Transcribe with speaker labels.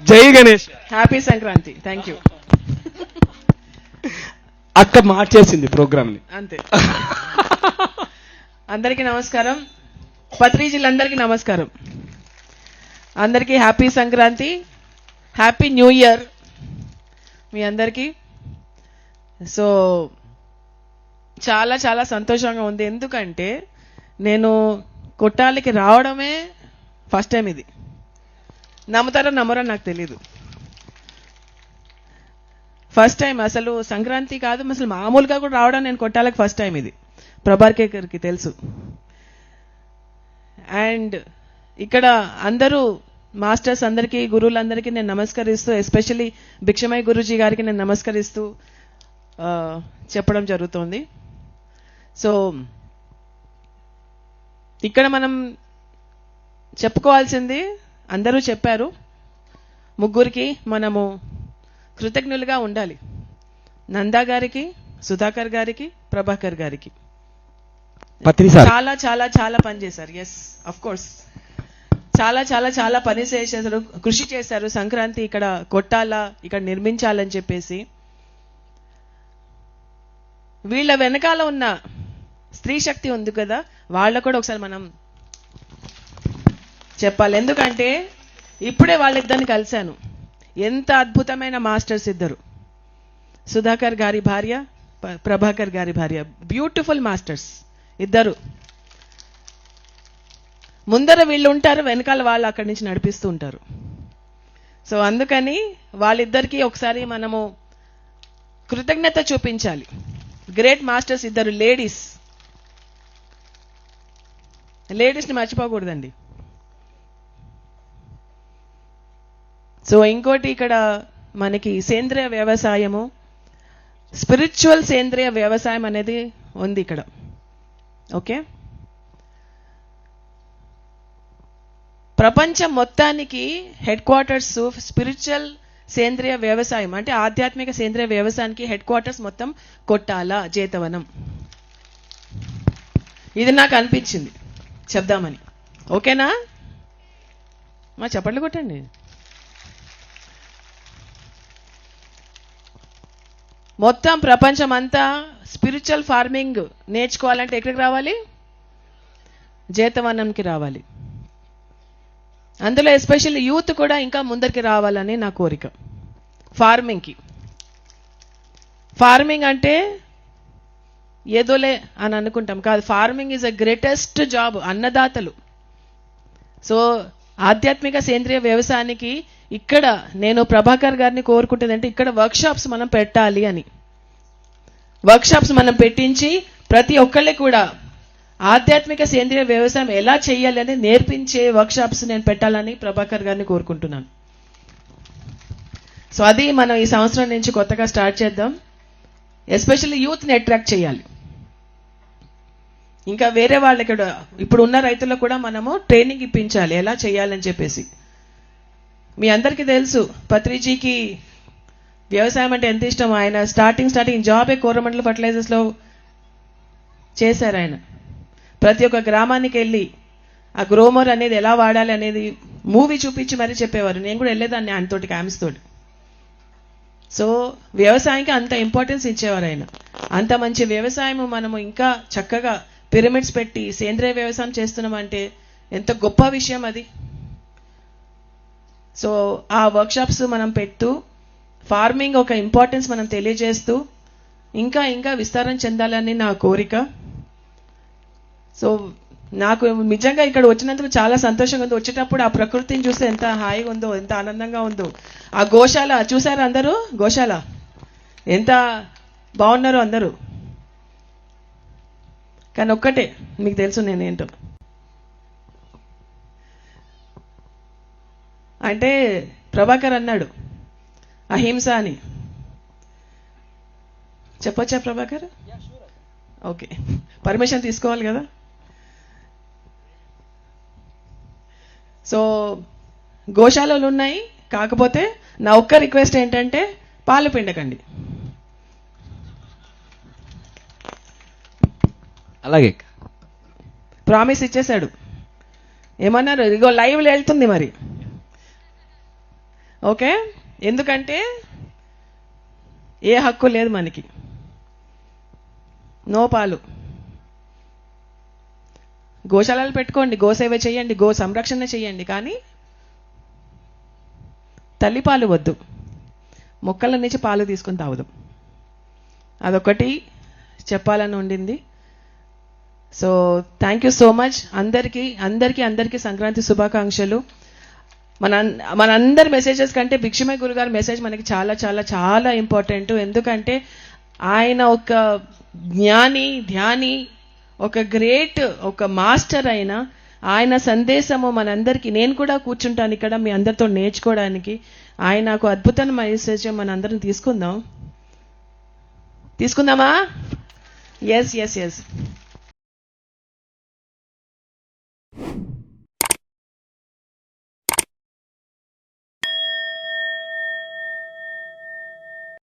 Speaker 1: జై Ganesh.
Speaker 2: Happy Sankranti thank you
Speaker 1: అక్క మార్చేసింది ప్రోగ్రామ్ని
Speaker 2: అంతే. అందరికీ నమస్కారం. పత్రిజీలందరికీ నమస్కారం. అందరికీ happy Sankranti happy new year మీ అందరికీ. సో చాలా చాలా సంతోషంగా ఉంది. ఎందుకంటే నేను కొట్టాలకి రావడమే ఫస్ట్ టైం ఇది. నమ్ముతారో నమ్మరో నాకు తెలీదు. ఫస్ట్ టైం అసలు సంక్రాంతి కాదు అసలు మామూలుగా కూడా రావడం నేను కొట్టాలకు ఫస్ట్ టైం ఇది. ప్రభార్కేకర్కి తెలుసు. అండ్ ఇక్కడ అందరూ మాస్టర్స్ అందరికీ గురువులందరికీ నేను నమస్కరిస్తూ ఎస్పెషల్లీ భిక్షమయ్య గురుజీ గారికి నేను నమస్కరిస్తూ చెప్పడం జరుగుతోంది. సో ఇక్కడ మనం చెప్పుకోవాల్సింది అందరూ చెప్పారు ముగ్గురికి మనము కృతజ్ఞులుగా ఉండాలి. నందా గారికి సుధాకర్ గారికి ప్రభాకర్ గారికి. చాలా చాలా చాలా పని చేశారు. ఎస్ అఫ్ కోర్స్ చాలా చాలా చాలా పని చేశారు. కృషి చేశారు. సంక్రాంతి ఇక్కడ కొట్టాలా ఇక్కడ నిర్మించాలని చెప్పేసి. వీళ్ళ వెనకాల ఉన్న స్త్రీ శక్తి ఉంది కదా వాళ్ళ కూడా ఒకసారి మనం చెప్పాలి. ఎందుకంటే ఇప్పుడే వాళ్ళిద్దరిని కలిశాను. ఎంత అద్భుతమైన మాస్టర్స్ ఇద్దరు. సుధాకర్ గారి భార్య ప్రభాకర్ గారి భార్య. బ్యూటిఫుల్ మాస్టర్స్ ఇద్దరు. ముందర వీళ్ళు ఉంటారు వెనకాల వాళ్ళు అక్కడి నుంచి నడిపిస్తూ ఉంటారు. సో అందుకని వాళ్ళిద్దరికీ ఒకసారి మనము కృతజ్ఞత చూపించాలి. గ్రేట్ మాస్టర్స్ ఇద్దరు లేడీస్. లేడీస్ని మర్చిపోకూడదండి. సో ఇంకోటి ఇక్కడ మనకి సేంద్రియ వ్యవసాయము. స్పిరిచువల్ సేంద్రియ వ్యవసాయం అనేది ఉంది ఇక్కడ. ఓకే ప్రపంచం మొత్తానికి హెడ్ క్వార్టర్స్ స్పిరిచువల్ సేంద్రియ వ్యవసాయం. అంటే ఆధ్యాత్మిక సేంద్రియ వ్యవసాయానికి హెడ్ క్వార్టర్స్ మొత్తం కొట్టాల జేతవనం ఇది నాకు అనిపించింది. చెప్దామని. ఓకేనా మా చప్పట్లు కొట్టండి. మొత్తం ప్రపంచం అంతా స్పిరిచువల్ ఫార్మింగ్ నేర్చుకోవాలంటే ఎక్కడికి రావాలి? జేతవనంకి రావాలి. అందులో ఎస్పెషల్లీ యూత్ కూడా ఇంకా ముందరికి రావాలని నా కోరిక. ఫార్మింగ్కి ఫార్మింగ్ అంటే ఏదోలే అని అనుకుంటాం. కాదు farming is a greatest job అన్నదాతలు. సో ఆధ్యాత్మిక సేంద్రియ వ్యవసాయానికి ఇక్కడ నేను ప్రభాకర్ గారిని కోరుకుంటుంది అంటే ఇక్కడ వర్క్షాప్స్ మనం పెట్టాలి అని. వర్క్షాప్స్ మనం పెట్టించి ప్రతి ఒక్కళ్ళకి కూడా ఆధ్యాత్మిక సేంద్రియ వ్యవసాయం ఎలా చేయాలి అని నేర్పించే వర్క్షాప్స్ నేను పెట్టాలని ప్రభాకర్ గారిని కోరుకుంటున్నాను. సో అది మనం ఈ సంవత్సరం నుంచి కొత్తగా స్టార్ట్ చేద్దాం. ఎస్పెషల్లీ యూత్ని అట్రాక్ట్ చేయాలి. ఇంకా వేరే వాళ్ళకి ఇప్పుడు ఉన్న రైతులకు కూడా మనము ట్రైనింగ్ ఇప్పించాలి. ఎలా చేయాలని చెప్పేసి. మీ అందరికీ తెలుసు పత్రిజీకి వ్యవసాయం అంటే ఎంత ఇష్టం? ఆయన స్టార్టింగ్ స్టార్టింగ్ జాబే కోరమండల ఫర్టిలైజర్స్లో చేశారు ఆయన. ప్రతి ఒక్క గ్రామానికి వెళ్ళి ఆ గ్రోమర్ అనేది ఎలా వాడాలి అనేది మూవీ చూపించి మరీ చెప్పేవారు. నేను కూడా వెళ్ళేదాన్ని ఆయనతోటి క్యాంప్స్ తోటి. సో వ్యవసాయానికి అంత ఇంపార్టెన్స్ ఇచ్చేవారు ఆయన. అంత మంచి వ్యవసాయం మనము ఇంకా చక్కగా పిరమిడ్స్ పెట్టి సేంద్రియ వ్యవసాయం చేస్తున్నామంటే ఎంత గొప్ప విషయం అది. సో ఆ వర్క్షాప్స్ మనం పెడుతూ ఫార్మింగ్ ఒక ఇంపార్టెన్స్ మనం తెలియజేస్తూ ఇంకా ఇంకా విస్తారం చెందాలని నా కోరిక. సో నాకు నిజంగా ఇక్కడ వచ్చినందుకు చాలా సంతోషంగా ఉంది. వచ్చేటప్పుడు ఆ ప్రకృతిని చూస్తే ఎంత హాయిగా ఉందో ఎంత ఆనందంగా ఉందో. ఆ గోశాల చూశారు అందరూ? గోశాల. ఎంత బాగున్నారో అందరూ. కానీ ఒక్కటే మీకు తెలుసు నేనేంటో. అంటే ప్రభాకర్ అన్నాడు అహింస అని. చెప్పొచ్చా ప్రభాకర్? ఓకే. పర్మిషన్ తీసుకోవాలి కదా? సో గోశాలలు ఉన్నాయి కాకపోతే నా ఒక్క రిక్వెస్ట్ ఏంటంటే పాలు పిండకండి.
Speaker 1: అలాగే.
Speaker 2: ప్రామిస్ ఇచ్చేశాడు. ఏమన్నారు? ఇగో లైవ్ వెళ్తుంది మరి. ఓకే? ఎందుకంటే ఏ హక్కు లేదు మనకి. నో పాలు. గోశాలలు పెట్టుకోండి గోసేవ చేయండి గో సంరక్షణ చేయండి కానీ తల్లిపాలు వద్దు. మొక్కల నుంచి పాలు తీసుకుని తాగుదాం. అదొకటి చెప్పాలని ఉండింది. So thank you so much అందరికీ అందరికీ అందరికీ సంక్రాంతి శుభాకాంక్షలు. మన మనందరి మెసేజెస్ కంటే భిక్షమయ్య గురుగారి మెసేజ్ మనకి చాలా చాలా చాలా ఇంపార్టెంట్ ఎందుకంటే ఆయన ఒక జ్ఞాని ధ్యాని ఒక గ్రేట్ ఒక మాస్టర్ అయిన ఆయన సందేశము మనందరికీ నేను కూడా కూర్చుంటాను ఇక్కడ మీ అందరితో నేర్చుకోవడానికి. ఆయన ఒక అద్భుతమైన మెసేజ్ మనందరం తీసుకుందాం. తీసుకుందామా? Yes yes yes